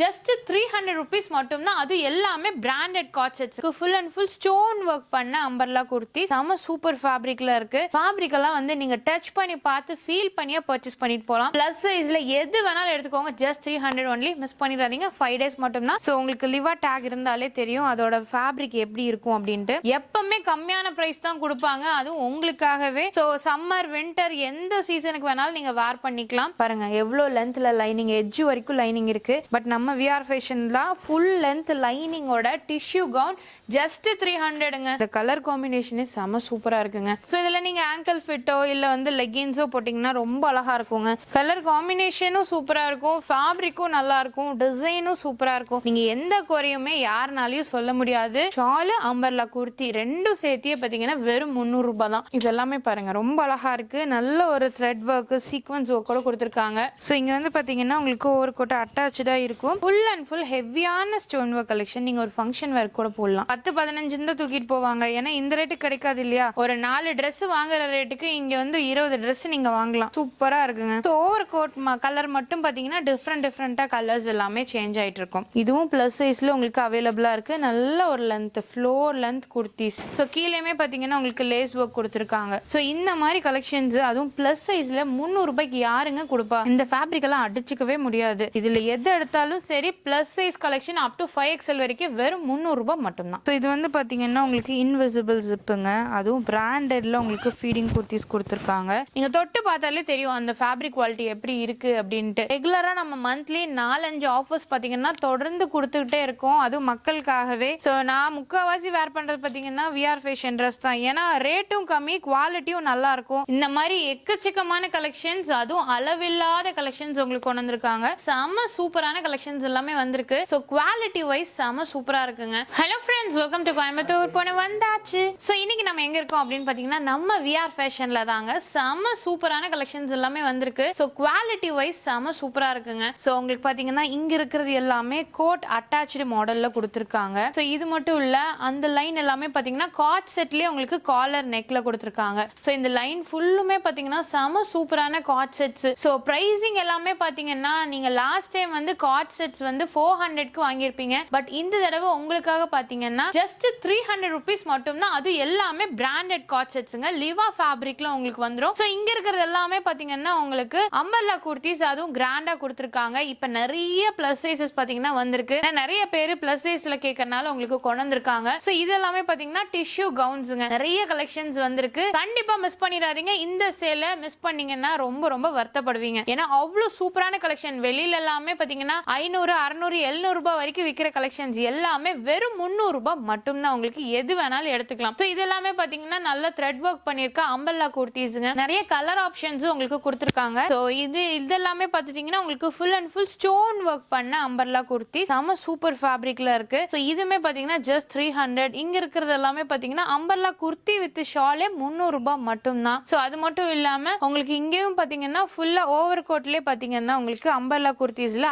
Just three hundred rupees மட்டும்னா அது எல்லாமே branded cord full and full stone work பண்ண அம்பர்லா குர்த்தி செம சூப்பர் ஃபேப்ரிக்ல இருக்கு. ஃபேப்ரிக் எல்லாம் வந்து நீங்க டச் பண்ணி பார்த்து ஃபீல் பண்ணியே பர்ச்சேஸ் பண்ணிட்டு போகலாம் பிளஸ் சைஸ்ல எது வேணாலும் எடுத்துக்கோங்க. Just three hundred only miss பண்ணிடாதீங்க. ஃபைவ் டேஸ் மட்டும்னா ஸோ உங்களுக்கு லிவா டேக் இருந்தாலே தெரியும். அதோட ஃபேப்ரிக் எப்படி இருக்கும் அப்படின்ட்டு. எப்பவுமே கம்மியான பிரைஸ் தான் கொடுப்பாங்க. அதுவும் உங்களுக்காகவே. ஸோ சம்மர் வின்டர் எந்த சீசனுக்கு வேணாலும் நீங்க வேர் பண்ணிக்கலாம். பாருங்க எவ்வளோ லென்த்ல லைனிங் எஜ்ஜு வரைக்கும் லைனிங் இருக்கு. பட் நம்ம விஆர் ஃபேஷன்ல ஃபுல் லென்த் லைனிங்கோட டிஷ்யூ கவுன் ஜஸ்ட் த்ரீ ஹண்ட்ரடுங்க இந்த கலர் காம்பினேஷனே செம சூப்பரா இருக்குங்க. ஸோ இதுல நீங்க ஆங்கிள் ஃபிட்டோ இல்ல வந்து லெகின்ஸோ போட்டிங்கன்னா ரொம்ப அழகா இருக்குங்க. கலர் காம்பினேஷனும் சூப்பரா இருக்கும். ஃபேப்ரிக்கும் நல்லா இருக்கும். டிசைனும் சூப்பரா இருக்கும். நீங்க எந்த குறையுமே யாருனாலையும் சொல்ல முடியாது. ஷாலு அம்பர்லா குர்த்தி ரெண்டும் சேர்த்தியே பாத்தீங்கன்னா வெறும் முந்நூறு ரூபாய் தான். இது எல்லாமே பாருங்க ரொம்ப அழகா இருக்கு. நல்ல ஒரு த்ரெட் ஒர்க் சீக்வன்ஸ் ஒர்க் கூட கொடுத்துருக்காங்க. ஸோ இங்க வந்து பாத்தீங்கன்னா உங்களுக்கு ஒரு கோட்டை அட்டாச்சா இருக்கும். ஃபுல் அண்ட் ஃபுல் ஹெவியான ஸ்டோன் ஒர்க் கலெக்ஷன் நீங்க ஒரு ஃபங்க்ஷன் வேர் கூட போடலாம். பத்து பதினஞ்சு தான் தூக்கிட்டு போவாங்க. ஏன்னா இந்த ரேட்டுக்கு கிடைக்காது இல்லையா? ஒரு நாலு ட்ரெஸ் வாங்குற ரேட்டுக்கு இங்க வந்து இருபது ட்ரெஸ் நீங்க வாங்கலாம். சூப்பரா இருக்குங்க. ஸோ ஓவர் கோட் கலர் மட்டும் பாத்தீங்கன்னா டிஃப்ரெண்ட் டிஃப்ரெண்டா கலர்ஸ் எல்லாமே சேஞ்ச் ஆயிட்டு இருக்கும். இதுவும் பிளஸ் சைஸ்ல உங்களுக்கு அவைலபிளா இருக்கு. நல்ல ஒரு length floor length kurtis so கீழேயுமே பாத்தீங்கன்னா உங்களுக்கு லேஸ் ஒர்க் கொடுத்துருக்காங்க. ஸோ இந்த மாதிரி கலெக்ஷன்ஸ் அதுவும் பிளஸ் சைஸ்ல முந்நூறு ரூபாய்க்கு யாருங்க கொடுப்பா? இந்த ஃபேப்ரிக் எல்லாம் அடிச்சுக்கவே முடியாது. இதுல எது எடுத்தாலும் சரி plus size collection up to five XL வரைக்கும் வெறும் முந்நூறு ரூபாய் மட்டும்தான். ஸோ இது வந்து பாத்தீங்கன்னா உங்களுக்கு இன்விசிபிள் ஜிப்புங்க அதுவும் பிராண்டட்ல உங்களுக்கு ஃபீடிங் குர்த்திஸ் கொடுத்துருக்காங்க. நீங்க தொட்டு பார்த்தாலே தெரியும் அந்த ஃபேப்ரிக் குவாலிட்டி எப்படி இருக்கு அப்படின்ட்டு. ரெகுலரா நம்ம மந்த்லி நாலஞ்சு ஆஃபர்ஸ் பாத்தீங்கன்னா தொடர்ந்து கொடுத்துக்கிட்டே இருக்கோம். அதுவும் மக்களுக்காகவே. ஸோ நான் முக்கால்வாசி வேர் பண்றது பாத்தீங்கன்னா விஆர் ஃபேஷன் ட்ரெஸ் தான். ஏன்னா ரேட்டும் கம்மி குவாலிட்டியும் நல்லா இருக்கும். இந்த மாதிரி எக்கச்சக்கமான கலெக்ஷன்ஸ் அதுவும் அளவில்லாத கலெக்ஷன்ஸ் உங்களுக்கு கொண்டு வந்திருக்காங்க. செம சூப்பரான கலெக்ஷன்ஸ் எல்லாமே வந்திருக்கு. ஸோ குவாலிட்டி வைஸ் செம சூப்பராக இருக்குங்க. Hello friends welcome to Coimbatore போன வந்தாச்சு. ஸோ இன்னைக்கு நம்ம எங்க இருக்கோம் அப்படின்னு பார்த்தீங்கன்னா நம்ம விஆர் ஃபேஷனில் தாங்க. செம சூப்பரான கலெக்ஷன்ஸ் எல்லாமே வந்திருக்கு. ஸோ குவாலிட்டி வைஸ் செம சூப்பராக இருக்குங்க. ஸோ உங்களுக்கு பார்த்தீங்கன்னா இங்கே இருக்கிறது எல்லாமே கோட் அட்டாச்சு மாடலில் கொடுத்துருக்காங்க. ஸோ இது மட்டும் இல்லை அந்த லைன் எல்லாமே பார்த்தீங்கன்னா காட் செட்லேயே உங்களுக்கு காலர் நெக்ல கொடுத்துருக்காங்க. ஸோ இந்த லைன் ஃபுல்லுமே பார்த்தீங்கன்னா செம சூப்பரான காட் செட்ஸ் ஸோ ப்ரைஸிங் எல்லாமே பார்த்தீங்கன்னா நீங்கள் லாஸ்ட் டைம் வந்து காட் செட்ஸ் வந்து ஃபோர் ஹண்ட்ரட்க்கு வாங்கியிருப்பீங்க. பட் இந்த தடவை உங்களுக்காக பார்த்தீங்கன்னா ஜஸ்ட் த்ரீ ஹண்ட்ரட் ருபீஸ் மட்டும்தான். அது எல்லாமே பிராண்டட் காட் செட்ஸுங்க லிவா ஃபேப்ரிக்ல உங்களுக்கு வந்துடும் ஸோ இங்க இருக்கிறது எல்லாமே பார்த்தீங்கன்னா உங்களுக்கு அம்பர்லா குர்த்திஸ் அதுவும் கிராண்டா கொடுத்துருக்காங்க. இப்போ நிறைய பிளஸ் சைசஸ் பார்த்தீங்கன்னா வந்திருக்கு. நிறைய பேர் பிளஸ் சைஸ்ல கேட்கறனால உங்களுக்கு கொண்டிருக்காங்க ஸோ இது எல்லாமே பார்த்தீங்கன்னா டிஷ்யூ கவுன்ஸுங்க நிறைய கலெக்ஷன்ஸ் வந்திருக்கு. கண்டிப்பா மிஸ் பண்ணிடாதீங்க. இந்த சேலை மிஸ் பண்ணீங்கன்னா ரொம்ப ரொம்ப வருத்தப்படுவீங்க. ஏன்னா அவ்வளோ சூப்பரான கலெக்ஷன் வெளியில எல்லாமே பார்த்தீங்கன்னா ஐநூறு அறுநூறு எழுநூறு ரூபாய் வரைக்கும் விற்கிற கலெக்ஷன்ஸ் எல்லாமே வெறும் முந்நூறு ரூபாய் மட்டும்தான் உங்களுக்கு எது வேணாலும் எடுத்துக்கலாம். ஸோ இது எல்லாமே பார்த்தீங்கன்னா நல்ல த்ரெட் ஒர்க் பண்ணியிருக்க அம்பல்லா குர்த்திஸுங்க. நிறைய கலர் ஆப்ஷன்ஸும் உங்களுக்கு கொடுத்துருக்காங்க. ஸோ இது இதெல்லாமே பார்த்துட்டிங்கன்னா உங்களுக்கு full and full stone work பண்ண அம்பர்லா குர்த்தி. செம சூப்பர் ஃபேப்ரிக்ல இருக்கு. ஸோ இதுமே பார்த்தீங்கன்னா ஜஸ்ட் த்ரீ ஹண்ட்ரட் இங்க இருக்கிறது எல்லாமே பார்த்தீங்கன்னா அம்பர்லா குர்த்தி வித் ஷாலே முந்நூறு ரூபாய் மட்டும்தான். ஸோ அது மட்டும் இல்லாம உங்களுக்கு இங்கேயும் பார்த்தீங்கன்னா ஃபுல்லா ஓவர் கோட்லேயே பார்த்தீங்கன்னா உங்களுக்கு அம்பர்லா குர்த்திஸ்ல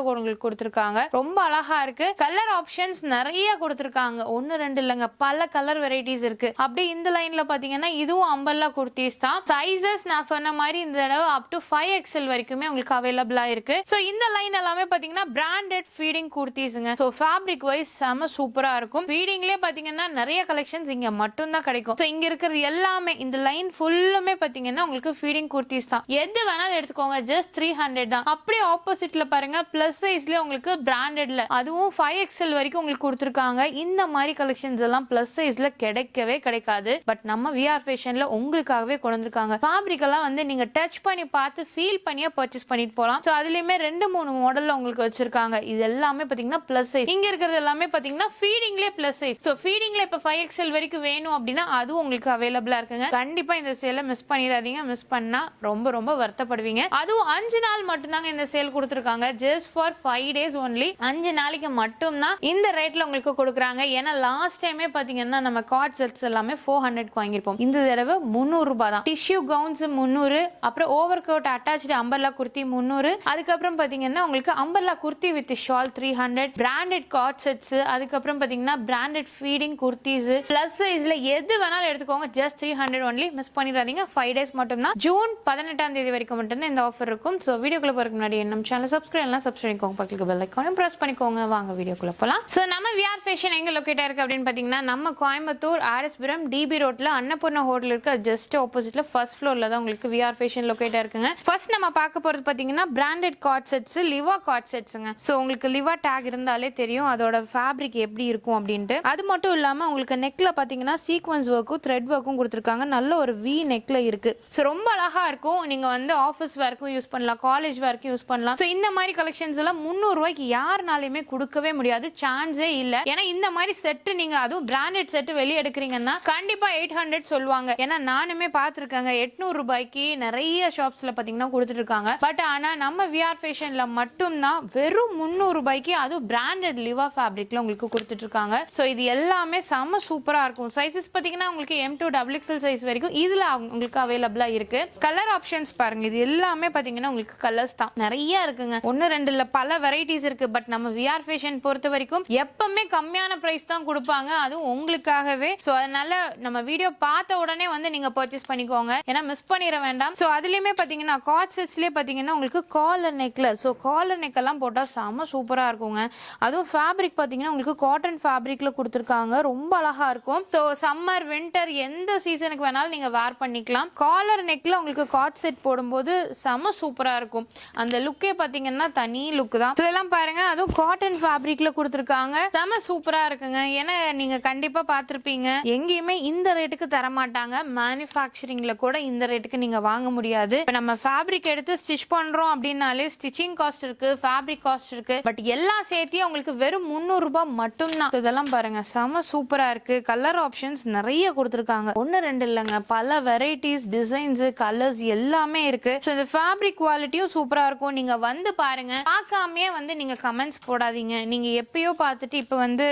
அட்டாச்சா உங்களுக்கு கொடுத்துருக்காங்க. ரொம்ப அழகா இருக்கு. கலர் ஆப்ஷன்ஸ் நிறைய கொடுத்துருக்காங்க. ஒன்னு ரெண்டு இல்லைங்க. பல கலர் வெரைட்டிஸ் இருக்கு. அப்படியே இந்த லைன்ல பாத்தீங்கன்னா இதுவும் அம்பல்லா குர்த்திஸ் தான். சைசஸ் நான் சொன்ன மாதிரி இந்த தடவை அப் டு ஃபைவ் எக்ஸ்எல் வரைக்குமே உங்களுக்கு அவைலபிளா இருக்கு. ஸோ இந்த லைன் எல்லாமே பாத்தீங்கன்னா பிராண்டட் ஃபீடிங் குர்த்திஸுங்க ஸோ ஃபேப்ரிக் வைஸ் செம சூப்பரா இருக்கும். ஃபீடிங்லேயே பாத்தீங்கன்னா நிறைய கலெக்ஷன்ஸ் இங்க மட்டும்தான் கிடைக்கும். ஸோ இங்க இருக்கிறது எல்லாமே இந்த லைன் ஃபுல்லுமே பாத்தீங்கன்னா உங்களுக்கு ஃபீடிங் குர்த்திஸ் தான். எது வேணாலும் எடுத்துக்கோங்க. ஜஸ்ட் த்ரீ ஹண்ட்ரட் தான். அப்படியே ஆப்போசிட்ல பாருங்க. பிளஸ் சைஸ்ல உங்களுக்கு பிராண்டட்ல அதுவும் ஃபைவ் எக்ஸ்எல் வரைக்கும் உங்களுக்கு கொடுத்துருக்காங்க. இந்த மாதிரி கலெக்ஷன்ஸ் எல்லாம் பிளஸ் சைஸ்ல கிடைக்கவே கிடைக்காது. பட் நம்ம விஆர் ஃபேஷன்ல உங்களுக்காகவே கொண்டு வந்திருக்காங்க ஃபேப்ரிக் எல்லாம் வந்து நீங்க டச் பண்ணி பார்த்து ஃபீல் பண்ணியே பர்ச்சேஸ் பண்ணிட்டு போகலாம் ஸோ அதுலயுமே ரெண்டு மூணு மாடல்ல உங்களுக்கு வச்சிருக்காங்க. இது எல்லாமே பாத்தீங்கன்னா பிளஸ் சைஸ் இங்க இருக்கிறது எல்லாமே பாத்தீங்கன்னா ஃபீடிங்லேயே பிளஸ் சைஸ் ஸோ ஃபீடிங்ல இப்போ ஃபைவ் எக்ஸ்எல் வரைக்கும் வேணும் அப்படின்னா அதுவும் உங்களுக்கு அவைலபிளா இருக்குங்க. கண்டிப்பா இந்த சேலை மிஸ் பண்ணிடாதீங்க. மிஸ் பண்ணா ரொம்ப ரொம்ப வருத்தப்படுவீங்க. அதுவும் அஞ்சு நாள் மட்டும்தாங்க இந்த சேல் கொடுத்துருக்காங்க. Just for five days only அஞ்சு நாளைக்கு மட்டும்தான் இந்த ரேட்ல உங்களுக்கு கொடுக்குறாங்க. ஏன்னா லாஸ்ட் டைமே பாத்தீங்கன்னா நம்ம கார்ட் செட்ஸ் எல்லாமே ஃபோர் ஹண்ட்ரட்க்கு வாங்கியிருப்போம். இந்த தடவை முந்நூறு ரூபாய் தான். டிஷ்யூ கவுன்ஸ் முந்நூறு அப்புறம் over coat attach umbrella kurti முந்நூறு. அதுக்கப்புறம் பாத்தீங்கன்னா உங்களுக்கு umbrella kurti with shawl three hundred branded cord sets அதுக்கப்புறம் பாத்தீங்கன்னா பிராண்டட் ஃபீடிங் குர்த்திஸ். பிளஸ் சைஸ்ல எது வேணாலும் எடுத்துக்கோங்க. Just three hundred only miss பண்ணிடாதீங்க. ஃபைவ் டேஸ் மட்டும்தான். ஜூன் பதினெட்டாம் தேதி வரைக்கும் மட்டும்தான் இந்த ஆஃபர் இருக்கும். ஸோ வீடியோக்குள்ள போகிறதுக்கு முன்னாடி நம்ம சேனல் சப்ஸ்கிரைப் எல்லாம் சப்ஸ்கிரைப் சப்ஸ்கிரைப் பண்ணிக்கோங்க பக்கத்துக்கு பெல் ஐக்கானும் ப்ரெஸ் பண்ணிக்கோங்க. வாங்க வீடியோக்குள்ள போகலாம் ஸோ நம்ம விஆர் ஃபேஷன் எங்கே லொக்கேட் ஆயிருக்கு அப்படின்னு பார்த்தீங்கன்னா நம்ம கோயம்புத்தூர் ஆர்எஸ்புரம் டிபி ரோட்ல அன்னபூர்ணா ஹோட்டல் இருக்கு. ஜஸ்ட் ஆப்போசிட்ல ஃபர்ஸ்ட் ஃப்ளோர்ல தான் உங்களுக்கு விஆர் ஃபேஷன் லொக்கேட் ஆயிருக்குங்க. ஃபர்ஸ்ட் நம்ம பார்க்க போறது பார்த்தீங்கன்னா branded cord sets Liva cord செட்ஸுங்க so உங்களுக்கு லிவா டேக் இருந்தாலே தெரியும். அதோட ஃபேப்ரிக் எப்படி இருக்கும் அப்படின்ட்டு. அது மட்டும் இல்லாமல் உங்களுக்கு நெக்ல பார்த்தீங்கன்னா சீக்வன்ஸ் ஒர்க்கும் த்ரெட் ஒர்க்கும் கொடுத்துருக்காங்க. நல்ல ஒரு வி நெக்ல இருக்கு. ஸோ ரொம்ப அழகா இருக்கும். நீங்க வந்து ஆஃபீஸ் வேர்க்கும் யூஸ் பண்ணலாம் காலேஜ் வேர்க்கும் யூஸ் பண்ணலாம். ஸோ இந்த மாதிரி கலெக்ஷன் எல்லாம் முந்நூறு ரூபாய்க்கு யாருனாலையுமே கொடுக்கவே முடியாது. சான்ஸே இல்ல. ஏன்னா இந்த மாதிரி செட்டு நீங்க அதுவும் பிராண்டட் செட்டு வெளியே எடுக்கிறீங்கன்னா கண்டிப்பா எயிட் ஹண்ட்ரட் சொல்லுவாங்க. ஏன்னா நானுமே பார்த்துருக்கேங்க. எட்நூறு ரூபாய்க்கு நிறைய ஷாப்ஸ்ல பாத்தீங்கன்னா கொடுத்துட்டு இருக்காங்க பட் ஆனா நம்ம விஆர் ஃபேஷன்ல மட்டும்தான் வெறும் முந்நூறு ரூபாய்க்கு அதுவும் பிராண்டட் லிவா ஃபேப்ரிக்ல உங்களுக்கு கொடுத்துட்டு இருக்காங்க ஸோ இது எல்லாமே செம்ம சூப்பரா இருக்கும். சைஸஸ் பாத்தீங்கன்னா உங்களுக்கு M to double XL size வரைக்கும் இதுல உங்களுக்கு அவைலபிளா இருக்கு. கலர் ஆப்ஷன்ஸ் பாருங்க. இது எல்லாமே பாத்தீங்கன்னா உங்களுக்கு கலர்ஸ் தான். நிறைய இருக்குங்க. ஒன்னு ரெண்டு இதுல பல வெரைட்டிஸ் இருக்கு. பட் நம்ம விஆர் ஃபேஷன் பொறுத்த வரைக்கும் எப்பவுமே கம்மியான பிரைஸ் தான் கொடுப்பாங்க. அதுவும் உங்களுக்காகவே. ஸோ அதனால நம்ம வீடியோ பார்த்த உடனே வந்து நீங்க பர்ச்சேஸ் பண்ணிக்கோங்க. ஏன்னா மிஸ் பண்ணிட வேண்டாம். ஸோ அதுலயுமே பாத்தீங்கன்னா காட் செட்ஸ்லயே பாத்தீங்கன்னா உங்களுக்கு காலர் நெக்ல ஸோ காலர் நெக் எல்லாம் போட்டா செம சூப்பரா இருக்குங்க. அதுவும் ஃபேப்ரிக் பாத்தீங்கன்னா உங்களுக்கு காட்டன் ஃபேப்ரிக்ல கொடுத்துருக்காங்க. ரொம்ப அழகா இருக்கும். ஸோ சம்மர் வின்டர் எந்த சீசனுக்கு வேணாலும் நீங்க வேர் பண்ணிக்கலாம். காலர் நெக்ல உங்களுக்கு காட் செட் போடும்போது செம சூப்பரா இருக்கும். அந்த லுக்கே பாத்தீங்கன்னா தனி லுக் தான். இதெல்லாம் பாருங்க அதுவும் காட்டன் ஃபேப்ரிக்ல கொடுத்துருக்காங்க. செம சூப்பரா இருக்குங்க. ஏன்னா நீங்க கண்டிப்பா பார்த்துருப்பீங்க. எங்கேயுமே இந்த ரேட்டுக்கு தர மாட்டாங்க மேனுஃபேக்சரிங்ல கூட இந்த ரேட்டுக்கு நீங்க வாங்க முடியாது. இப்போ நம்ம ஃபேப்ரிக் எடுத்து ஸ்டிச் பண்றோம் அப்படின்னாலே ஸ்டிச்சிங் காஸ்ட் இருக்கு ஃபேப்ரிக் காஸ்ட் இருக்கு. பட் எல்லாம் சேர்த்தியும் உங்களுக்கு வெறும் முந்நூறு ரூபாய் மட்டும்தான். இதெல்லாம் பாருங்க செம சூப்பரா இருக்கு. கலர் ஆப்ஷன்ஸ் நிறைய கொடுத்துருக்காங்க. ஒன்னு ரெண்டு இல்லைங்க. பல வெரைட்டிஸ் டிசைன்ஸ் கலர்ஸ் எல்லாமே இருக்கு. ஸோ இந்த ஃபேப்ரிக் குவாலிட்டியும் சூப்பரா இருக்கும். நீங்க வந்து பாருங்க பார்க்காமே வந்து நீங்க கமெண்ட்ஸ் போடாதீங்க. நீங்க எப்பயோ பார்த்துட்டு இப்போ வந்து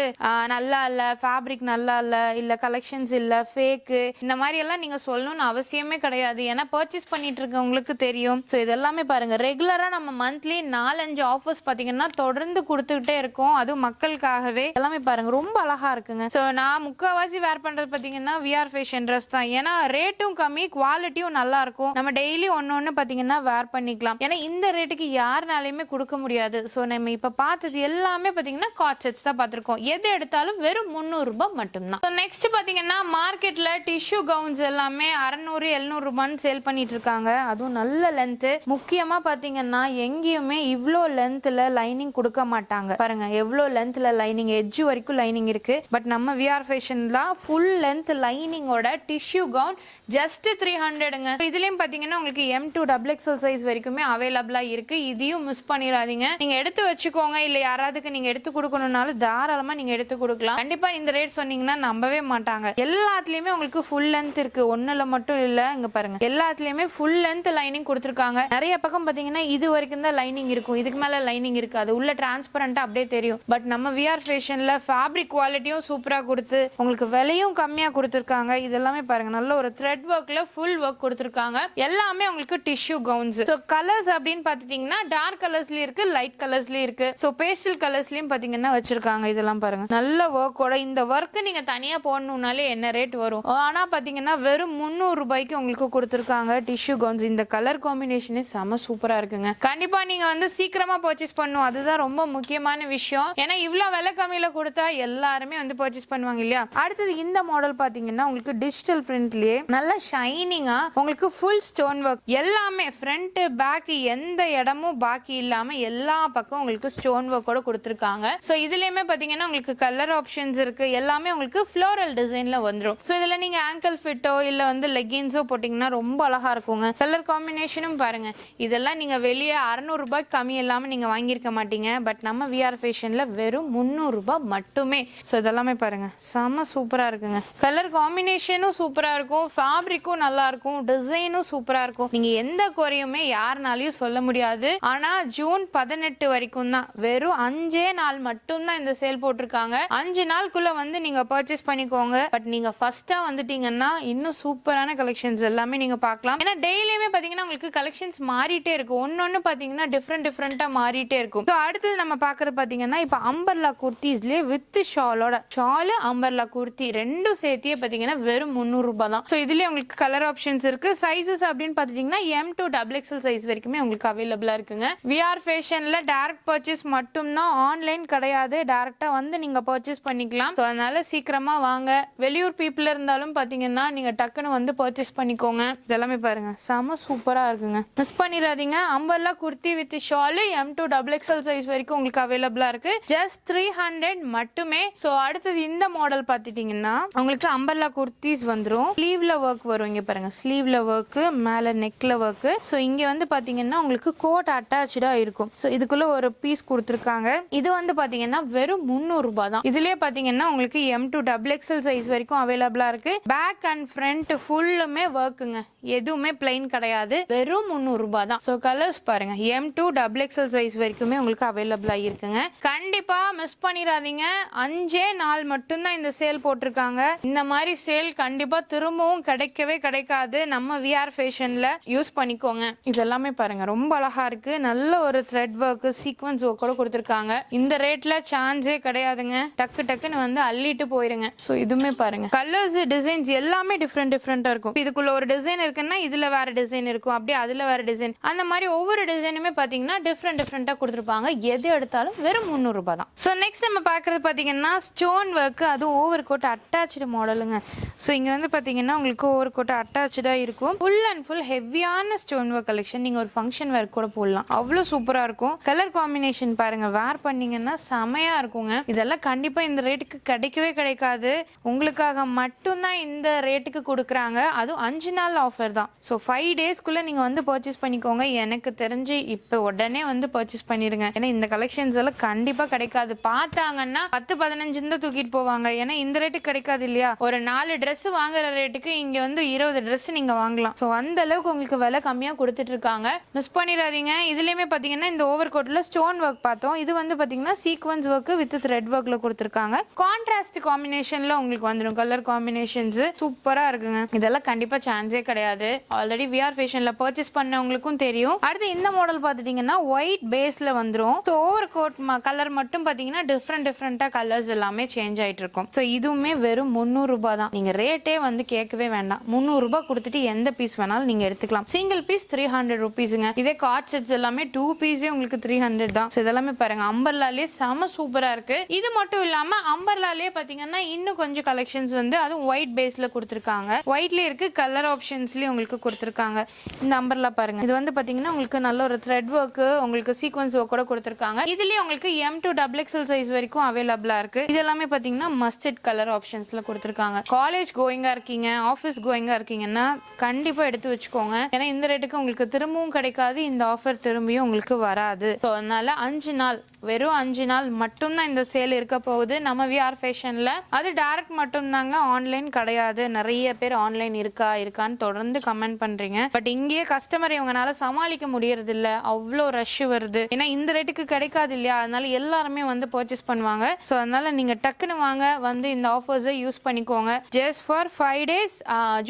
நல்லா இல்ல ஃபேப்ரிக் நல்லா இல்ல இல்ல கலெக்ஷன்ஸ் இல்ல ஃபேக்கு இந்த மாதிரி எல்லாம் நீங்க சொல்லணும்னு அவசியமே கிடையாது. ஏன்னா பர்ச்சேஸ் பண்ணிட்டு இருக்கவங்களுக்கு தெரியும். ஸோ இதெல்லாமே பாருங்க. ரெகுலரா நம்ம மந்த்லி நாலஞ்சு ஆஃபர்ஸ் பாத்தீங்கன்னா தொடர்ந்து கொடுத்துக்கிட்டே இருக்கோம். அதுவும் மக்களுக்காகவே. எல்லாமே பாருங்க. ரொம்ப அழகா இருக்குங்க. ஸோ நான் முக்கால்வாசி வேர் பண்றது பாத்தீங்கன்னா விஆர் ஃபேஷன் ட்ரெஸ் தான். ஏன்னா ரேட்டும் கம்மி குவாலிட்டியும் நல்லா இருக்கும். நம்ம டெய்லி ஒன்னு ஒன்னு பாத்தீங்கன்னா வேர் பண்ணிக்கலாம். ஏன்னா இந்த ரேட்டுக்கு யாருனாலையுமே கொடுக்க முடியாது. ஸோ நம்ம இப்போ பார்த்தது எல்லாமே பார்த்தீங்கன்னா காட் செட்ஸ் தான் பார்த்துருக்கோம் எது எடுத்தாலும் வெறும் முந்நூறுரூபா மட்டும்தான். ஸோ நெக்ஸ்ட் பாத்தீங்கன்னா மார்க்கெட்ல டிஷ்யூ கவுன்ஸ் எல்லாமே அறநூறு எழுநூறு ரூபான்னு சேல் பண்ணிட்டு இருக்காங்க. அதுவும் நல்ல லென்த்து முக்கியமா பாத்தீங்கன்னா எங்கேயுமே இவ்வளோ லென்த்தில் லைனிங் கொடுக்க மாட்டாங்க. பாருங்க எவ்வளோ லென்த்தில் லைனிங் எட்ஜ் வரைக்கும் லைனிங் இருக்கு. பட் நம்ம விஆர் ஃபேஷன்ல ஃபுல் லென்த் லைனிங்கோட டிஷ்யூ கவுன் ஜஸ்ட் த்ரீ ஹண்ட்ரடுங்க இதுலேயும் பாத்தீங்கன்னா உங்களுக்கு M to double XL size வரைக்குமே அவைலபிளாக இருக்கு. இதையும் மிஸ் பண்ணிடாதீங்க நீங்க எடுத்து வச்சுக்கோங்க. இல்ல யாராவதுக்கு நீங்க எடுத்து கொடுக்கணும்னாலும் தாராளமா நீங்க எடுத்து கொடுக்கலாம். கண்டிப்பா இந்த ரேட் சொன்னீங்கன்னா நம்பவே மாட்டாங்க. எல்லாத்துலயுமே உங்களுக்கு ஃபுல் லென்த் இருக்கு. ஒண்ணுல மட்டும் இல்ல. இங்க பாருங்க. எல்லாத்துலயுமே ஃபுல் லென்த் லைனிங் கொடுத்துருக்காங்க. நிறைய பக்கம் பாத்தீங்கன்னா இது வரைக்கும் தான் லைனிங் இருக்கும். இதுக்கு மேல லைனிங் இருக்காது. உள்ள டிரான்ஸ்பரண்டா அப்படியே தெரியும். பட் நம்ம விஆர் ஃபேஷன்ல ஃபேப்ரிக் குவாலிட்டியும் சூப்பரா கொடுத்து உங்களுக்கு விலையும் கம்மியா கொடுத்துருக்காங்க. இதெல்லாமே பாருங்க. நல்ல ஒரு த்ரெட் ஒர்க்ல ஃபுல் ஒர்க் கொடுத்துருக்காங்க. எல்லாமே உங்களுக்கு டிஷ்யூ கவுன்ஸ் கலர்ஸ் அப்படின்னு பார்த்துட்டீங்கன்னா டார்க் கலர்ஸ்லயும் இருக்கு லைட் கலர்ஸ்லயும் இருக்கு. ஸோ பேஸ்டல் கலர்ஸ்லயும் பாத்தீங்கன்னா வச்சிருக்காங்க இதெல்லாம் பாருங்க. நல்ல ஒர்க்கோட இந்த ஒர்க் நீங்க தனியா போடணும்னாலே என்ன ரேட் வரும்? ஆனா பாத்தீங்கன்னா வெறும் முந்நூறு ரூபாய்க்கு உங்களுக்கு கொடுத்துருக்காங்க டிஷ்யூ கவுன்ஸ் இந்த கலர் காம்பினேஷனே செம சூப்பரா இருக்குங்க. கண்டிப்பா நீங்க வந்து சீக்கிரமா பர்ச்சேஸ் பண்ணும் அதுதான் ரொம்ப முக்கியமான விஷயம். ஏன்னா இவ்வளவு விலை கம்மியில கொடுத்தா எல்லாருமே வந்து பர்ச்சேஸ் பண்ணுவாங்க இல்லையா? அடுத்தது இந்த மாடல் பாத்தீங்கன்னா உங்களுக்கு டிஜிட்டல் பிரிண்ட்லயே நல்ல ஷைனிங்கா உங்களுக்கு ஃபுல் ஸ்டோன் ஒர்க் எல்லாமே ஃப்ரண்ட் பேக் எந்த இடமும் பாக்கி இல்லாம எல்லா பக்கம் உங்களுக்கு ஸ்டோன் ஒர்க்கோட கொடுத்துருக்காங்க. ஸோ இதுலயுமே பார்த்தீங்கன்னா உங்களுக்கு கலர் ஆப்ஷன்ஸ் இருக்கு. எல்லாமே உங்களுக்கு ஃப்ளோரல் டிசைன்ல வந்துடும் ஸோ இதில் நீங்க ஆங்கிள் ஃபிட்டோ இல்ல வந்து லெகின்ஸோ போட்டிங்கன்னா ரொம்ப அழகா இருக்குங்க. கலர் காம்பினேஷனும் பாருங்க. இதெல்லாம் நீங்க வெளியே அறநூறுரூபாய்க்கு கம்மி இல்லாம நீங்க வாங்கியிருக்க மாட்டீங்க. பட் நம்ம விஆர் ஃபேஷன்ல வெறும் முந்நூறு ரூபாய் மட்டுமே. ஸோ இதெல்லாமே பாருங்க. செம்ம சூப்பரா இருக்குங்க. கலர் காம்பினேஷனும் சூப்பரா இருக்கும். ஃபேப்ரிக்கும் நல்லா இருக்கும். டிசைனும் சூப்பரா இருக்கும். நீங்க எந்த குறையுமே யாருனாலையும் சொல்ல முடியாது. ஆனா ஜூன் பதினெட்டு வரைக்கும் தான் வெறும் அஞ்சே நாள் மட்டும்தான் இந்த சேல் போட்டிருக்காங்க. அஞ்சு நாளுக்குள்ள வந்து நீங்க பர்ச்சேஸ் பண்ணிக்கோங்க. பட் நீங்க ஃபர்ஸ்டா வந்துட்டீங்கன்னா இன்னும் சூப்பரான கலெக்ஷன்ஸ் எல்லாமே நீங்க பார்க்கலாம். ஏன்னா டெய்லியுமே பாத்தீங்கன்னா உங்களுக்கு கலெக்ஷன்ஸ் மாறிட்டே இருக்கும். ஒன்னொன்னு பாத்தீங்கன்னா டிஃப்ரெண்ட் டிஃப்ரெண்டா மாறிட்டே இருக்கும். ஸோ அடுத்தது நம்ம பாக்குறது பாத்தீங்கன்னா இப்போ அம்பர்லா குர்த்திஸ்லயே வித் ஷாலோட ஷாலு அம்பர்லா குர்த்தி ரெண்டும் சேர்த்தியே பாத்தீங்கன்னா வெறும் முந்நூறு ரூபாய் தான். ஸோ இதுலயே உங்களுக்கு கலர் ஆப்ஷன்ஸ் இருக்கு. சைஸஸ் அப்படின்னு பாத்துட்டீங்கன்னா M to double XL size வரைக்குமே உங்களுக்கு அவைலபிளா இருக்குங்க. விஆர் ஃபேஷன் ஃபேஷனில் டேரக்ட் பர்ச்சேஸ் மட்டும்தான் ஆன்லைன் கிடையாது. டேரெக்டாக வந்து நீங்கள் பர்ச்சேஸ் பண்ணிக்கலாம். ஸோ அதனால சீக்கிரமாக வாங்க. வெளியூர் பீப்புள் இருந்தாலும் பார்த்தீங்கன்னா நீங்கள் டக்குன்னு வந்து பர்ச்சேஸ் பண்ணிக்கோங்க. இதெல்லாமே பாருங்க. செம சூப்பராக இருக்குங்க. மிஸ் பண்ணிடாதீங்க. Umbrella kurti with shawl M to double XL size வரைக்கும் உங்களுக்கு அவைலபிளாக இருக்குது ஜஸ்ட் த்ரீ ஹண்ட்ரட் மட்டுமே. ஸோ அடுத்தது இந்த மாடல் பார்த்துட்டிங்கன்னா உங்களுக்கு அம்பர்லா குர்த்திஸ் வந்துடும் ஸ்லீவ்ல ஒர்க் வரும். இங்கே பாருங்கள் ஸ்லீவ்ல ஒர்க்கு மேலே நெக்ல ஒர்க்கு ஸோ இங்கே வந்து பார்த்தீங்கன்னா உங்களுக்கு கோட் அட்டாச்சாக இருக்கும். ஸோ இதுக்குள்ள ஒரு பீஸ் கொடுத்துருக்காங்க. இது வந்து பார்த்தீங்கன்னா வெறும் முந்நூறுபா தான். இதுலயே பார்த்தீங்கன்னா உங்களுக்கு M to double XL size வரைக்கும் அவைலபிளாக இருக்கு. பேக் அண்ட் ஃப்ரண்ட் ஃபுல்லுமே ஒர்க்குங்க எதுவுமே பிளைன் கிடையாது. வெறும் முந்நூறுபா தான். ஸோ கலர்ஸ் பாருங்க. M to double XL size வரைக்குமே உங்களுக்கு அவைலபிளாக இருக்குங்க. கண்டிப்பா மிஸ் பண்ணிடாதீங்க. அஞ்சே நாள் மட்டும்தான் இந்த சேல் போட்டிருக்காங்க. இந்த மாதிரி சேல் கண்டிப்பா திரும்பவும் கிடைக்கவே கிடைக்காது. நம்ம விஆர் ஃபேஷன்ல யூஸ் பண்ணிக்கோங்க. இதெல்லாமே பாருங்க. ரொம்ப அழகா இருக்கு. நல்ல ஒரு த்ரெட் ஒர்க் சீக்வன்ஸ் ஒர்க் கூட கொடுத்துருக்காங்க. இந்த ரேட்ல சான்ஸே கிடையாதுங்க. டக்கு டக்குன்னு வந்து அள்ளிட்டு போயிருங்க. ஸோ இதுவுமே பாருங்க. கலர்ஸ் டிசைன்ஸ் எல்லாமே டிஃப்ரெண்ட் டிஃப்ரெண்டா இருக்கும். இதுக்குள்ள ஒரு டிசைன் இருக்குன்னா இதுல வேற டிசைன் இருக்கும். அப்படியே அதுல வேற டிசைன் அந்த மாதிரி ஒவ்வொரு டிசைனுமே பாத்தீங்கன்னா டிஃப்ரெண்ட் டிஃப்ரெண்டா கொடுத்துருப்பாங்க. எது எடுத்தாலும் வெறும் முந்நூறு ரூபாய் தான். ஸோ நெக்ஸ்ட் நம்ம பார்க்கறது பாத்தீங்கன்னா ஸ்டோன் ஒர்க் அதுவும் ஓவர் கோட் அட்டாச்சு மாடலுங்க ஸோ இங்க வந்து பாத்தீங்கன்னா உங்களுக்கு ஓவர் கோட் அட்டாச்சா இருக்கும். ஃபுல் அண்ட் ஃபுல் ஹெவியான ஸ்டோன் ஒர்க் கலெக்ஷன் நீங்க ஒரு ஃபங்க்ஷன் ஒர்க் கூட போடலாம். அவ்வளோ சூப்பரா இருக்கும். கலர் காம்பினேஷன் பாருங்க வேர் பண்ணீங்கன்னா செமையா இருக்குங்க. இதெல்லாம் கண்டிப்பா இந்த ரேட்டுக்கு கிடைக்கவே கிடைக்காது. உங்களுக்காக மட்டும்தான் இந்த ரேட்டுக்கு கொடுக்குறாங்க. அதுவும் அஞ்சு நாள் ஆஃபர் தான். ஸோ ஃபைவ் டேஸ்க்குள்ள நீங்க வந்து பர்ச்சேஸ் பண்ணிக்கோங்க. எனக்கு தெரிஞ்சு இப்போ உடனே வந்து பர்ச்சேஸ் பண்ணிருங்க. ஏன்னா இந்த கலெக்ஷன்ஸ் எல்லாம் கண்டிப்பா கிடைக்காது. பார்த்தாங்கன்னா பத்து பதினஞ்சு தான் தூக்கிட்டு போவாங்க. ஏன்னா இந்த ரேட்டுக்கு கிடைக்காது இல்லையா? ஒரு நாலு ட்ரெஸ் வாங்குற ரேட்டுக்கு இங்க வந்து இருபது ட்ரெஸ் நீங்க வாங்கலாம். ஸோ அந்த அளவுக்கு உங்களுக்கு விலை கம்மியா கொடுத்துட்டு இருக்காங்க. மிஸ் பண்ணிடாதீங்க. இதுலயுமே பாத்தீங்கன்னா இந்த ஓவர் கோட்ல ஸ்டோன் ஒர்க் பார்த்தோம். இது வந்து பாத்தீங்கன்னா சீக்வன்ஸ் ஒர்க் வித் த்ரெட் ஒர்க்ல கொடுத்துருக்காங்க. கான்ட்ராஸ்ட் காம்பினேஷன்ல உங்களுக்கு வந்துடும் கலர் காம்பினேஷன்ஸ் சூப்பரா இருக்குங்க. இதெல்லாம் கண்டிப்பா சான்ஸே கிடையாது. ஆல்ரெடி விஆர் ஃபேஷன்ல பர்ச்சேஸ் பண்ணவங்களுக்கும் தெரியும். அடுத்து இந்த மாடல் பார்த்துட்டிங்கன்னா ஒயிட் பேஸ்ல வந்துடும் ஸோ ஓவர் கோட் கலர் மட்டும் பாத்தீங்கன்னா டிஃப்ரெண்ட் டிஃப்ரெண்டா கலர்ஸ் எல்லாமே சேஞ்ச் ஆயிட்டு இருக்கும். ஸோ இதுவுமே வெறும் முந்நூறு ரூபாய் தான். நீங்க ரேட்டே வந்து கேட்கவே வேண்டாம். முந்நூறு ரூபாய் கொடுத்துட்டு எந்த பீஸ் வேணாலும் நீங்க எடுத்துக்கலாம். சிங்கிள் பீஸ் த்ரீ ஹண்ட்ரட் ருபீஸுங்க இதே கார்ட் செட்ஸ் எல்லாமே டூ பீஸே உங்களுக்கு த்ரீ ஹண்ட்ரட் தான். ஸோ இதெல்லாமே பாருங்க. அம்பர்லாலே செம சூப்பரா இருக்கு. இது மட்டும் இல்லாம அம்பர்லாலே பாத்தீங்கன்னா இன்னும் கொஞ்சம் கலெக்ஷன்ஸ் வந்து அதுவும் ஒயிட் பேஸ்ல கொடுத்துருக்காங்க. ஒயிட்லயே இருக்கு கலர் ஆப்ஷன்ஸ்லயும் உங்களுக்கு கொடுத்துருக்காங்க. இந்த அம்பர்லா பாருங்க. இது வந்து பாத்தீங்கன்னா உங்களுக்கு நல்ல ஒரு த்ரெட் ஒர்க் உங்களுக்கு சீக்வன்ஸ் ஒர்க் கூட கொடுத்துருக்காங்க. இதுலயே உங்களுக்கு M to double XL size வரைக்கும் அவைலபிளா இருக்கு. இது எல்லாமே பாத்தீங்கன்னா மஸ்டர்ட் கலர் ஆப்ஷன்ஸ்ல கொடுத்துருக்காங்க. காலேஜ் கோயிங்கா இருக்கீங்க ஆஃபீஸ் கோயிங்கா இருக்கீங்கன்னா கண்டிப்பா எடுத்து வச்சுக்கோங்க. ஏன்னா இந்த ரேட்டுக்கு உங்களுக்கு திரும்பவும் கிடைக்காது. இந்த ஆஃபர் திரும்பியும் உங்களுக்கு வராது. ஸோ அதனால அஞ்சு நாள் வெறும் அஞ்சு நாள் மட்டும்தான் இந்த சேல் இருக்க போகுது. நம்ம விஆர் ஃபேஷனில் அது டைரக்ட் மட்டும்தாங்க ஆன்லைன் கிடையாது. நிறைய பேர் ஆன்லைன் இருக்கா இருக்கான்னு தொடர்ந்து கமெண்ட் பண்ணுறீங்க பட் இங்கேயே கஸ்டமர் இவங்கனால சமாளிக்க முடியறது இல்லை அவ்வளோ ரஷ் வருது. ஏன்னா இந்த ரேட்டுக்கு கிடைக்காது இல்லையா? அதனால எல்லாருமே வந்து பர்ச்சேஸ் பண்ணுவாங்க. ஸோ அதனால நீங்கள் டக்குன்னு வாங்க வந்து இந்த ஆஃபர்ஸை யூஸ் பண்ணிக்கோங்க. Just for five days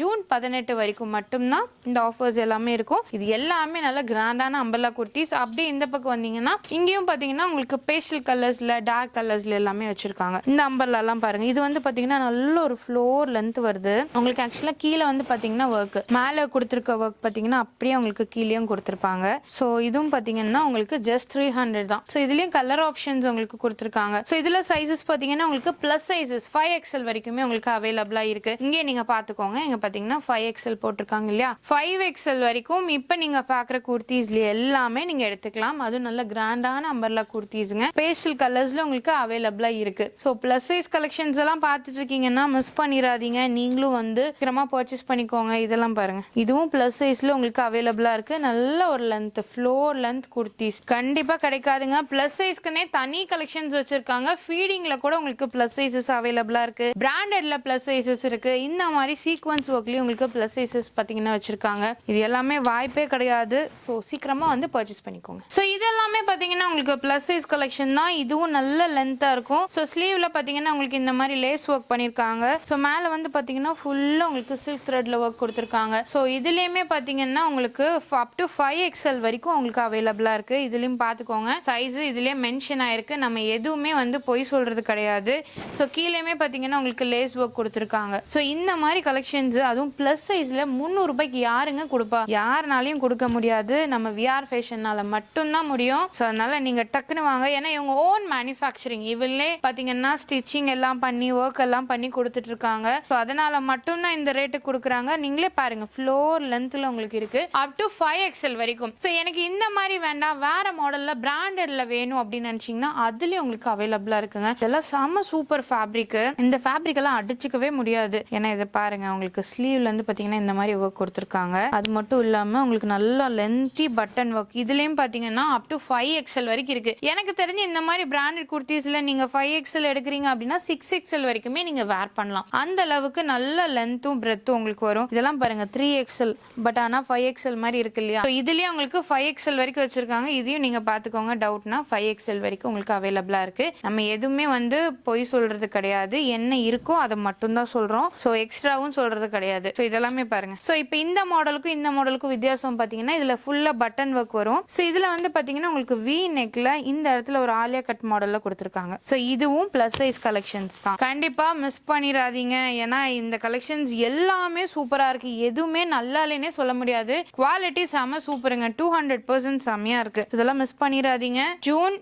June பதினெட்டு வரைக்கும் மட்டும்தான் இந்த ஆஃபர்ஸ் எல்லாமே இருக்கும். இது எல்லாமே நல்ல கிராண்டான அம்பலா குர்த்திஸ் அப்படியே இந்த பக்கம் வந்தீங்கன்னா இங்கேயும் பார்த்தீங்கன்னா உங்களுக்கு பேஸ்டல் கலர்ஸில் டார்க் கலர்ஸில் எல்லாமே வச்சுருக்காங்க. இந்த அம்பர்லாம் பாருங்கள் பாருங்க. இது வந்து பார்த்தீங்கன்னா நல்ல ஒரு ஃப்ளோர் லென்த் வருது. உங்களுக்கு ஆக்சுவலாக கீழே வந்து பார்த்தீங்கன்னா ஒர்க் மேலே கொடுத்துருக்க ஒர்க் பார்த்தீங்கன்னா அப்படியே உங்களுக்கு கீழேயும் கொடுத்துருப்பாங்க. ஸோ இதுவும் பார்த்தீங்கன்னா உங்களுக்கு ஜஸ்ட் த்ரீ ஹண்ட்ரட் தான். ஸோ இதுலேயும் கலர் ஆப்ஷன்ஸ் உங்களுக்கு கொடுத்துருக்காங்க. ஸோ இதில் சைஸஸ் பார்த்தீங்கன்னா உங்களுக்கு ப்ளஸ் சைஸஸ் ஃபைவ் எக்ஸ்எல் வரைக்குமே உங்களுக்கு அவைலபிளாக இருக்கு. இங்கே நீங்கள் பார்த்துக்கோங்க இங்கே பார்த்தீங்கன்னா ஃபைவ் எக்ஸ்எல் போட்டிருக்காங்க இல்லையா? ஃபைவ் எக்ஸ்எல் வரைக்கும் இப்போ நீங்கள் பார்க்குற குர்த்திஸ்ல எல்லாமே நீங்கள் எடுத்துக்கலாம். அதுவும் நல்ல கிராண்டான அம்பர்லா குர்த்திஸுங்க. பேஸ்டல் கலர்ஸ்ல உங்களுக்கு அவைலபிளா இருக்கு. ஸோ பிளஸ் சைஸ் கலெக்ஷன்ஸ் எல்லாம் பார்த்துட்டு இருக்கீங்கன்னா மிஸ் பண்ணிடாதீங்க நீங்களும் வந்து சீக்கிரமா பர்ச்சேஸ் பண்ணிக்கோங்க. இதெல்லாம் பாருங்க. இதுவும் பிளஸ் சைஸ்ல உங்களுக்கு அவைலபிளா இருக்கு. நல்ல ஒரு லென்த் ஃப்ளோர் லென்த் குர்த்திஸ். கண்டிப்பா கிடைக்காதுங்க. பிளஸ் சைஸ்க்குன்னே தனி கலெக்ஷன்ஸ் வச்சிருக்காங்க. ஃபீடிங்ல கூட உங்களுக்கு பிளஸ் சைஸஸ் அவைலபிளா இருக்கு. பிராண்டட்ல பிளஸ் சைஸஸ் இருக்கு. இந்த மாதிரி சீக்வன்ஸ் ஒர்க்லயும் உங்களுக்கு பிளஸ் சைஸஸ் பாத்தீங்கன்னா வச்சிருக்காங்க. இது எல்லாமே வாய்ப்பே கிடையாது. ஸோ சீக்கிரமா வந்து பர்ச்சேஸ் பண்ணிக்கோங்க. ஸோ இது எல்லாமே பார்த்தீங்கன்னா உங்களுக்கு ப்ளஸ் சைஸ் கலெக்ஷன் தான். இதுவும் நல்ல லென்த்தாக இருக்கும். ஸோ ஸ்லீவில் பார்த்தீங்கன்னா உங்களுக்கு இந்த மாதிரி லேஸ் ஒர்க் பண்ணியிருக்காங்க ஸோ மேலே வந்து பார்த்தீங்கன்னா ஃபுல்லாக உங்களுக்கு சில்க் த்ரெட்ல ஒர்க் கொடுத்துருக்காங்க. ஸோ இதுலேயுமே பார்த்தீங்கன்னா உங்களுக்கு அப் டு ஃபைவ் எக்ஸ்எல் வரைக்கும் உங்களுக்கு அவைலபிளாக இருக்குது இதுலேயும் பார்த்துக்கோங்க சைஸ் இதுலேயே மென்ஷன் ஆயிருக்கு. நம்ம எதுவுமே வந்து பொய் சொல்கிறது கிடையாது. ஸோ கீழேயுமே பார்த்தீங்கன்னா உங்களுக்கு லேஸ் ஒர்க் கொடுத்துருக்காங்க. ஸோ இந்த மாதிரி கலெக்ஷன்ஸ் அதுவும் ப்ளஸ் சைஸில் முந்நூறுபாய்க்கு யாருங்க கொடுப்பா? யாருனாலையும் கொடுக்க முடியாது. நம்ம விஆர் ஃபேஷன்னால மட்டும் மட்டும்தான் முடியும். ஸோ அதனால நீங்க டக்குன்னு வாங்க. ஏன்னா இவங்க ஓன் மேனுஃபேக்சரிங் இவளே பாத்தீங்கன்னா ஸ்டிச்சிங் எல்லாம் பண்ணி ஒர்க் எல்லாம் பண்ணி கொடுத்துட்டு இருக்காங்க ஸோ அதனால மட்டும்தான் இந்த ரேட்டு கொடுக்குறாங்க. நீங்களே பாருங்க ஃப்ளோர் லென்த்ல உங்களுக்கு இருக்கு. அப் டு ஃபைவ் எக்ஸல் வரைக்கும். ஸோ எனக்கு இந்த மாதிரி வேண்டாம். வேற மாடல்ல பிராண்டட்ல வேணும் அப்படின்னு நினைச்சீங்கன்னா அதுலயும் உங்களுக்கு அவைலபிளா இருக்குங்க. இதெல்லாம் செம்ம சூப்பர் ஃபேப்ரிக் இந்த ஃபேப்ரிக் எல்லாம் அடிச்சுக்கவே முடியாது. ஏன்னா இதை பாருங்க உங்களுக்கு ஸ்லீவ்ல இருந்து பாத்தீங்கன்னா இந்த மாதிரி ஒர்க் கொடுத்துருக்காங்க. அது மட்டும் இல்லாம உங்களுக்கு நல்லா லென்த்தி பட்டன் ஒர்க் இதுலயும் பாத்தீங்கன்னா அப் டு ஃபைவ் எக்ஸல் வரைக்கும் இருக்கு. எனக்கு தெரிஞ்சு இந்த மாதிரி பிராண்டட் குர்த்திஸ்ல நீங்க ஃபைவ் எக்ஸல் எடுக்கிறீங்க அப்படின்னா சிக்ஸ் எக்ஸல் வரைக்குமே நீங்க வேர் பண்ணலாம். அந்த அளவுக்கு நல்ல லென்த்தும் பிரெத்தும் உங்களுக்கு வரும். இதெல்லாம் பாருங்க த்ரீ எக்ஸல் பட் ஆனா ஃபைவ் எக்ஸல் மாதிரி இருக்கு இல்லையா? So இதுலயே உங்களுக்கு ஃபைவ் எக்ஸல் வரைக்கும் வச்சிருக்காங்க. இதையும் நீங்க பாத்துக்கோங்க டவுட்னா ஃபைவ் எக்ஸல் வரைக்கும் உங்களுக்கு அவைலபிளா இருக்கு. நம்ம எதுவுமே வந்து பொய் சொல்றது கிடையாது. என்ன இருக்கோ அதை மட்டும்தான் சொல்கிறோம் சொல்றோம். ஸோ எக்ஸ்ட்ராவும் சொல்றது கிடையாது. ஸோ இதெல்லாமே பாருங்க. ஸோ இப்போ இந்த மாடலுக்கும் இந்த மாடலுக்கும் வித்தியாசம் பார்த்தீங்கன்னா இதுல ஃபுல்லா பட்டன் ஒர்க் வரும். ஸோ இதுல வந்து வந்து பார்த்தீங்கன்னா உங்களுக்கு வி நெக்ல இந்த இடத்துல ஒரு ஆலியா கட் மாடலில் கொடுத்துருக்காங்க. ஸோ இதுவும் ப்ளஸ் சைஸ் கலெக்ஷன்ஸ் தான். கண்டிப்பாக மிஸ் பண்ணிடாதீங்க. ஏன்னா இந்த கலெக்ஷன்ஸ் எல்லாமே சூப்பராக இருக்கு. எதுவுமே நல்லா இல்லைன்னே சொல்ல முடியாது. குவாலிட்டி செம சூப்பருங்க டூ ஹண்ட்ரட் பர்சன்ட் செம்மையா இருக்கு. இதெல்லாம் மிஸ் பண்ணிடாதீங்க. ஜூன்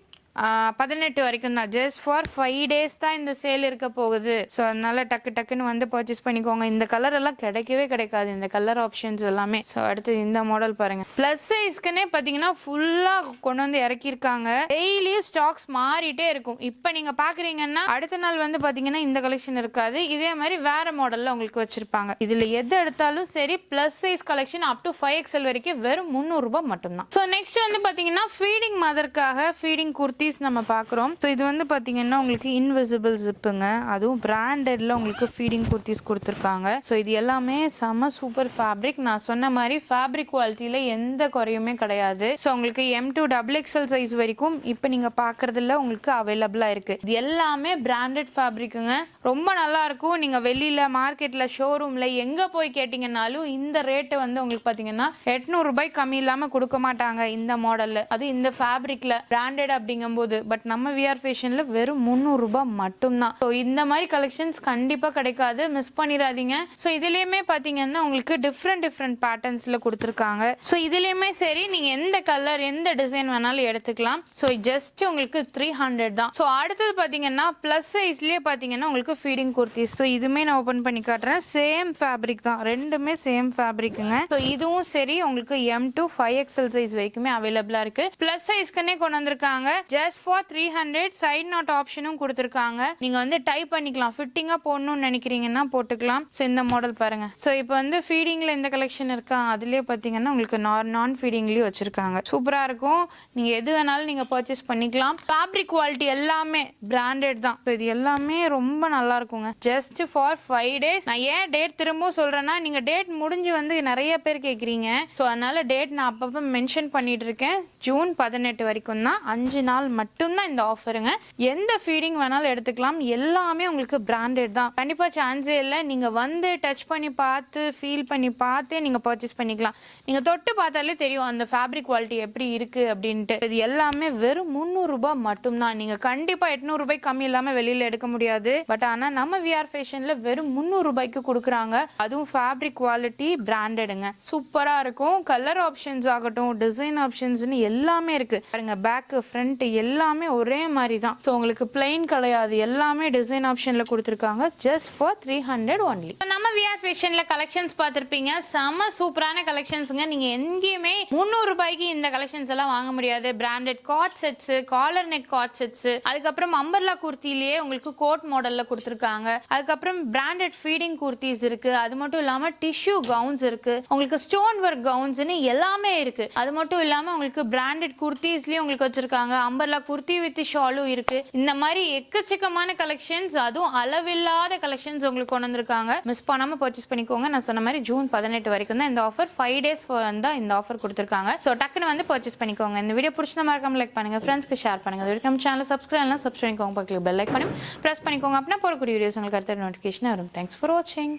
பதினெட்டு வரைக்கும் தான். ஜஸ்ட் ஃபார் ஃபைவ் டேஸ் தான் இந்த சேல் இருக்க போகுது. ஸோ அதனால டக்கு டக்குன்னு வந்து பர்ச்சேஸ் பண்ணிக்கோங்க. இந்த கலர் எல்லாம் கிடைக்கவே கிடைக்காது. இந்த கலர் ஆப்ஷன்ஸ் எல்லாமே. ஸோ அடுத்து இந்த மாடல் பாருங்க. ப்ளஸ் சைஸ்க்குன்னே பார்த்தீங்கன்னா ஃபுல்லாக கொண்டு வந்து இறக்கியிருக்காங்க. டெய்லியும் ஸ்டாக்ஸ் மாறிட்டே இருக்கும். இப்போ நீங்கள் பார்க்குறீங்கன்னா அடுத்த நாள் வந்து பார்த்தீங்கன்னா இந்த கலெக்ஷன் இருக்காது. இதே மாதிரி வேற மாடலில் உங்களுக்கு வச்சிருப்பாங்க. இதில் எது எடுத்தாலும் சரி plus size collection up to five XL வரைக்கும் வெறும் முந்நூறுரூபா மட்டும்தான். ஸோ நெக்ஸ்ட் வந்து பார்த்தீங்கன்னா ஃபீடிங் மதருக்காக ஃபீடிங் குர்த்தி குர்த்திஸ் நம்ம பார்க்குறோம். ஸோ இது வந்து பார்த்தீங்கன்னா உங்களுக்கு இன்விசிபிள் ஜிப்புங்க அதுவும் பிராண்டட்ல உங்களுக்கு ஃபீடிங் குர்த்திஸ் கொடுத்துருக்காங்க. ஸோ இது எல்லாமே செம சூப்பர் ஃபேப்ரிக் நான் சொன்ன மாதிரி ஃபேப்ரிக் குவாலிட்டியில் எந்த குறையுமே கிடையாது. ஸோ உங்களுக்கு M to double XL size வரைக்கும் இப்போ நீங்கள் பார்க்குறதுல உங்களுக்கு அவைலபிளாக இருக்குது இது எல்லாமே பிராண்டட் ஃபேப்ரிக்குங்க ரொம்ப நல்லா இருக்கும். நீங்கள் வெளியில் மார்க்கெட்டில் ஷோரூமில் எங்கே போய் கேட்டிங்கனாலும் இந்த ரேட்டு வந்து உங்களுக்கு பார்த்தீங்கன்னா எட்நூறுபாய் கம்மி இல்லாமல் கொடுக்க மாட்டாங்க இந்த மாடலில் அதுவும் இந்த ஃபேப்ரிக்கில் பிராண்டட் அப்படிங்கும்போது பட் நம்ம விஆர் ஃபேஷனில் வெறும் முந்நூறுரூபா மட்டும்தான். ஸோ இந்த மாதிரி கலெக்ஷன்ஸ் கண்டிப்பாக கிடைக்காது. மிஸ் பண்ணிடாதீங்க. ஸோ இதுலேயுமே பார்த்தீங்கன்னா உங்களுக்கு டிஃப்ரெண்ட் டிஃப்ரெண்ட் பேட்டர்ன்ஸில் கொடுத்துருக்காங்க. ஸோ இதுலேயுமே சரி நீங்கள் எந்த கலர் எந்த டிசைன் வேணாலும் எடுத்துக்கலாம். ஸோ ஜஸ்ட் உங்களுக்கு த்ரீ ஹண்ட்ரட் தான். ஸோ அடுத்தது பார்த்தீங்கன்னா ப்ளஸ் சைஸ்லேயே பார்த்தீங்கன்னா உங்களுக்கு ஃபீடிங் குர்த்திஸ் ஸோ இதுவுமே நான் ஓப்பன் பண்ணி காட்டுறேன். சேம் ஃபேப்ரிக் தான். ரெண்டுமே சேம் ஃபேப்ரிக்குங்க ஸோ இதுவும் சரி உங்களுக்கு M to five XL size வரைக்குமே அவைலபிளாக இருக்கு. ப்ளஸ் சைஸ்க்குன்னே கொண்டு வந்திருக்காங்க. Just for three hundred side knot ஆப்ஷனும் கொடுத்துருக்காங்க. நீங்கள் வந்து டைப் பண்ணிக்கலாம். ஃபிட்டிங்காக போடணும்னு நினைக்கிறீங்கன்னா போட்டுக்கலாம். ஸோ இந்த மாடல் பாருங்க. ஸோ இப்போ வந்து ஃபீடிங்கில் இந்த கலெக்ஷன் இருக்கா? அதுலேயே பார்த்தீங்கன்னா உங்களுக்கு நான் நான் ஃபீடிங்லேயும் வச்சுருக்காங்க. சூப்பராக இருக்கும். நீங்கள் எது வேணாலும் நீங்கள் பர்ச்சேஸ் பண்ணிக்கலாம். ஃபேப்ரிக் குவாலிட்டி எல்லாமே பிராண்டட் தான். ஸோ இது எல்லாமே ரொம்ப நல்லா இருக்குங்க. ஜஸ்ட் ஃபார் ஃபைவ் டேஸ் நான் ஏன் டேட் திரும்பவும் சொல்கிறேன்னா நீங்கள் டேட் முடிஞ்சு வந்து நிறைய பேர் கேட்குறீங்க ஸோ அதனால டேட் நான் அப்பப்போ மென்ஷன் பண்ணிட்டு இருக்கேன். ஜூன் பதினெட்டு வரைக்கும் தான். அஞ்சு நாள் மட்டும்தான் இந்த ஆஃபருங்க எந்த ஃபீடிங் வேணாலும் எடுத்துக்கலாம். எல்லாமே உங்களுக்கு பிராண்டட் தான். கண்டிப்பாக சான்ஸே இல்லை. நீங்கள் வந்து டச் பண்ணி பார்த்து ஃபீல் பண்ணி பார்த்தே நீங்கள் பர்ச்சேஸ் பண்ணிக்கலாம். நீங்கள் தொட்டு பார்த்தாலே தெரியும் அந்த ஃபேப்ரிக் குவாலிட்டி எப்படி இருக்குது அப்படின்ட்டு. இது எல்லாமே வெறும் முந்நூறுரூபா மட்டும்தான். நீங்கள் கண்டிப்பாக எட்நூறுபாய் கம்மி இல்லாமல் வெளியில் எடுக்க முடியாது. பட் ஆனால் நம்ம விஆர் ஃபேஷனில் வெறும் முந்நூறுபாய்க்கு கொடுக்குறாங்க. அதுவும் ஃபேப்ரிக் குவாலிட்டி பிராண்டடுங்க சூப்பராக இருக்கும். கலர் ஆப்ஷன்ஸ் ஆகட்டும் டிசைன் ஆப்ஷன்ஸ்னு எல்லாமே இருக்கு. பாருங்க பேக்கு ஃப்ரண்ட் எல்லாமே ஒரே மாதிரி தான் ஸோ உங்களுக்கு பிளைன் கிடையாது. எல்லாமே டிசைன் ஆப்ஷனில் கொடுத்துருக்காங்க. Just for three hundred only நம்ம விஆர் ஃபேஷனில் கலெக்ஷன்ஸ் பார்த்துருப்பீங்க. செம சூப்பரான கலெக்ஷன்ஸுங்க நீங்கள் எங்கேயுமே முந்நூறு ரூபாய்க்கு இந்த கலெக்ஷன்ஸ் எல்லாம் வாங்க முடியாது. Branded God sets collar neck God sets அதுக்கப்புறம் அம்பர்லா குர்த்திலேயே உங்களுக்கு கோட் மாடல்ல கொடுத்துருக்காங்க. அதுக்கப்புறம் பிராண்டட் ஃபீடிங் குர்த்திஸ் இருக்கு. அது மட்டும் இல்லாம டிஷ்யூ கவுன்ஸ் இருக்கு. உங்களுக்கு ஸ்டோன் ஒர்க் கவுன்ஸ்னு எல்லாமே இருக்கு. அது மட்டும் இல்லாம உங்களுக்கு பிராண்டட் குர்த்திஸ்லயும் உங்களுக்கு வச்சிருக்காங்க. அம்பர்லா குர்த்தி வித் ஷாலும் இருக்கு. இந்த மாதிரி எக்கச்சக்கமான கலெக்ஷன்ஸ் அதுவும் அளவில்லாத கலெக்ஷன்ஸ் உங்களுக்கு கொண்டு வந்திருக்காங்க. மிஸ் பண்ணாம பர்ச்சேஸ் பண்ணிக்கோங்க. நான் சொன்ன மாதிரி ஜூன் பதினெட்டு வரைக்கும் தான் இந்த ஆஃபர் ஃபைவ் டேஸ் வந்து இந்த ஆஃபர் கொடுத்துருக்காங்க. ஸோ டக்குன்னு வந்து பர்ச்சேஸ் பண்ணிக்கோங்க. இந்த வீடியோ பிடிச்சா மறக்காம லைக் பண்ணுங்க. ஃப்ரெண்ட்ஸ்க்கு ஷேர் பண்ணுங்க. இது வரைக்கும் சேனல் சப்ஸ்கிரைப் எல்லாம் சப்ஸ்கிரைப் பண்ணிக்கோங்க. பக்கத்தில் பெல் லைக் பண்ணி ப்ரெஸ் பண்ணிக்கோங்க. அப்படின்னா போடக்கூடிய வீடியோஸ் உங்களுக்கு அடுத்த நோட்டிஃபிகேஷன் வரும். தேங்க்ஸ் ஃபார் வாட்சிங்